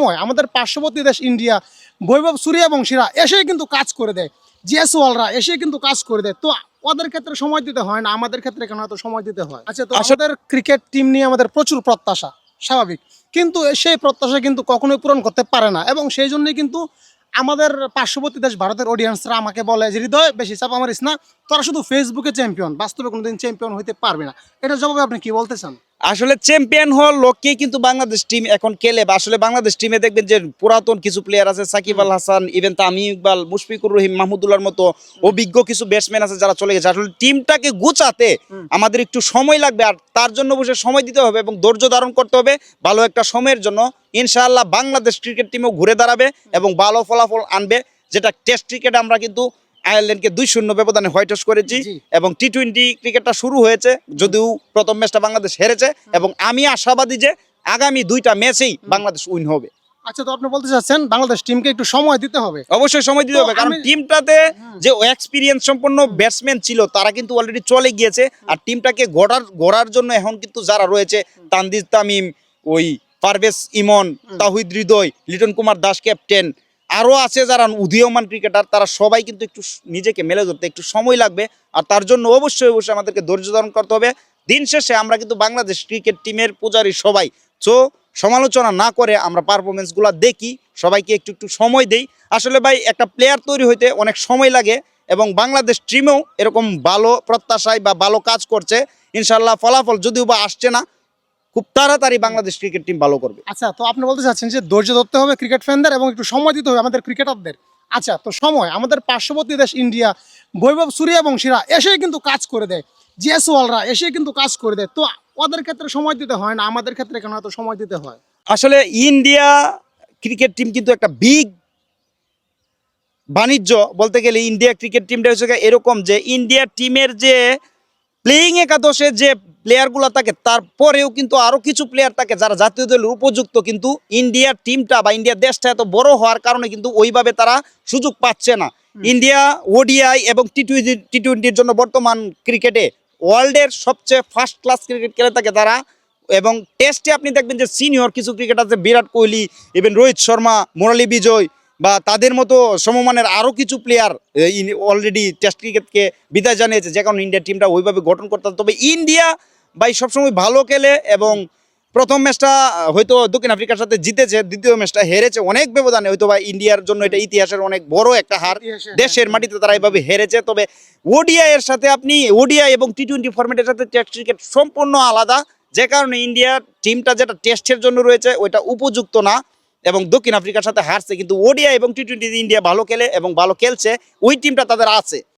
সময় আমাদের পার্শ্ববর্তী দেশ ইন্ডিয়া বৈভব সূর্যবংশীরা এসে কিন্তু কাজ করে দেয়। জিএসওয়ালরা এসে কিন্তু কাজ করে দেয়। তো ওদের ক্ষেত্রে সময় দিতে হয় না আমাদের ক্ষেত্রে কেন এত সময় দিতে হয়? আচ্ছা তো আমাদের ক্রিকেট টিম নিয়ে আমাদের প্রচুর প্রত্যাশা স্বাভাবিক। কিন্তু সেই প্রত্যাশা কিন্তু কখনোই পূরণ করতে পারে না এবং সেই জন্যই কিন্তু আমাদের পার্শ্ববর্তী দেশ ভারতের অডিয়েন্সরা আমাকে বলে যে হৃদয় বেশি চাপ মারিস না। তোরা শুধু ফেসবুকে চ্যাম্পিয়ন বাস্তবে কোনোদিন চ্যাম্পিয়ন হইতে পারবে না। এটা জবাবে আপনি কি বলতে চান? আসলে চ্যাম্পিয়ন হওয়ার লক্ষ্যেই কিন্তু বাংলাদেশ টিম এখন খেলে বা আসলে বাংলাদেশ টিমে দেখবেন যে পুরাতন কিছু প্লেয়ার আছে সাকিব আল হাসান ইভেন তামিম ইকবাল মুশফিকুর রহিম মাহমুদুল্লাহর মতো অভিজ্ঞ কিছু ব্যাটসম্যান আছে যারা চলে গেছে। আসলে টিমটাকে গুছাতে আমাদের একটু সময় লাগবে আর তার জন্য বসে সময় দিতে হবে এবং ধৈর্য ধারণ করতে হবে ভালো একটা সময়ের জন্য। ইনশাআল্লাহ বাংলাদেশ ক্রিকেট টিমও ঘুরে দাঁড়াবে এবং ভালো ফলাফল আনবে যেটা টেস্ট ক্রিকেট আমরা কিন্তু আয়ারল্যান্ডকে দুই শূন্য ব্যবধানে হোয়াইট হাউস করেছি এবং টি টোয়েন্টি ক্রিকেটটা শুরু হয়েছে যদিও প্রথম ম্যাচটা বাংলাদেশ হেরেছে এবং আমি আশাবাদী যে আগামী দুইটা ম্যাচেই বাংলাদেশ উইন হবে। আচ্ছা তো আপনি বলতে চাচ্ছেন বাংলাদেশ টিমকে একটু সময় দিতে হবে। অবশ্যই সময় দিতে হবে কারণ টিমটাতে যে এক্সপিরিয়েন্স সম্পন্ন ব্যাটসম্যান ছিল তারা কিন্তু অলরেডি চলে গিয়েছে। আর টিমটাকে গড়ার গড়ার জন্য এখন কিন্তু যারা রয়েছে তানদিজ তামিম ওই পারভেজ ইমন তাহিদ হৃদয় লিটন কুমার দাস ক্যাপ্টেন আরও আছে যারা উদীয়মান ক্রিকেটার তারা সবাই কিন্তু একটু নিজেকে মেলে ধরতে একটু সময় লাগবে। আর তার জন্য অবশ্যই অবশ্যই আমাদেরকে ধৈর্য ধারণ করতে হবে। দিন শেষে আমরা কিন্তু বাংলাদেশ ক্রিকেট টিমের পূজারী সবাই। সো সমালোচনা না করে আমরা পারফরমেন্সগুলো দেখি, সবাইকে একটু একটু সময় দেই। আসলে ভাই, একটা প্লেয়ার তৈরি হইতে অনেক সময় লাগে এবং বাংলাদেশ টিমেও এরকম ভালো প্রত্যাশায় বা ভালো কাজ করছে। ইনশাল্লাহ ফলাফল যদিও বা আসছে না খুব তাড়াতাড়ি বাংলাদেশ ক্রিকেট টিম ভালো করবে। আচ্ছা তো আপনি বলতে চাচ্ছেন যে ধৈর্য ধরতে হবে ক্রিকেট ফ্যানদের এবং একটু সময় দিতে হবে আমাদের ক্রিকেটারদের আচ্ছা তো সময় আমাদের পার্শ্ববর্তী দেশ ইন্ডিয়া বৈভব সূর্যবংশীরা এসেই কিন্তু কাজ করে দেয়। জিএসওয়ালরা এসে কিন্তু কাজ করে দেয়। তো ওদের ক্ষেত্রে সময় দিতে হয় না? আমাদের ক্ষেত্রে কেন এত সময় দিতে হয়? আসলে ইন্ডিয়া ক্রিকেট টিম কিন্তু একটা বিগ বাণিজ্য। বলতে গেলে ইন্ডিয়া ক্রিকেট টিমটা হচ্ছে এরকম যে ইন্ডিয়া টিমের যে প্লেয়িং একাদশে যে প্লেয়ারগুলো থাকে তারপরেও কিন্তু আরও কিছু প্লেয়ার থাকে যারা জাতীয় দলের উপযুক্ত কিন্তু ইন্ডিয়ার টিমটা বা ইন্ডিয়ার দেশটা এত বড় হওয়ার কারণে কিন্তু ওইভাবে তারা সুযোগ পাচ্ছে না। ইন্ডিয়া ওডিআই এবং টি টোয়েন্টি টি টোয়েন্টির জন্য বর্তমান ক্রিকেটে ওয়ার্ল্ডের সবচেয়ে ফার্স্ট ক্লাস ক্রিকেট খেলে থাকে তারা। এবং টেস্টে আপনি দেখবেন যে সিনিয়র কিছু ক্রিকেট আছে বিরাট কোহলি ইভেন রোহিত শর্মা মুরালি বিজয় বা তাদের মতো সমমানের আরও কিছু প্লেয়ার অলরেডি টেস্ট ক্রিকেটকে বিদায় জানিয়েছে যে কারণে ইন্ডিয়া টিমটা ওইভাবে গঠন করতে। তবে ইন্ডিয়া ভাই সবসময় ভালো খেলে এবং প্রথম ম্যাচটা হয়তো দক্ষিণ আফ্রিকার সাথে জিতেছে দ্বিতীয় ম্যাচটা হেরেছে অনেক ব্যবধানে। হয়তো বা ইন্ডিয়ার জন্য এটা ইতিহাসের অনেক বড় একটা হার। দেশের মাটিতে তারা এইভাবে হেরেছে। তবে ওডিআই এর সাথে আপনি ওডিআই এবং টি টোয়েন্টি ফরম্যাটের সাথে টেস্ট ক্রিকেট সম্পূর্ণ আলাদা। যে কারণে ইন্ডিয়ার টিমটা যেটা টেস্টের জন্য রয়েছে ওইটা উপযুক্ত না। এবং দক্ষিণ আফ্রিকার সাথে হারছে কিন্তু ওডিআই এবং টি টোয়েন্টি ইন্ডিয়া ভালো খেলে এবং ভালো খেলছে ওই টিমটা তাদের আছে।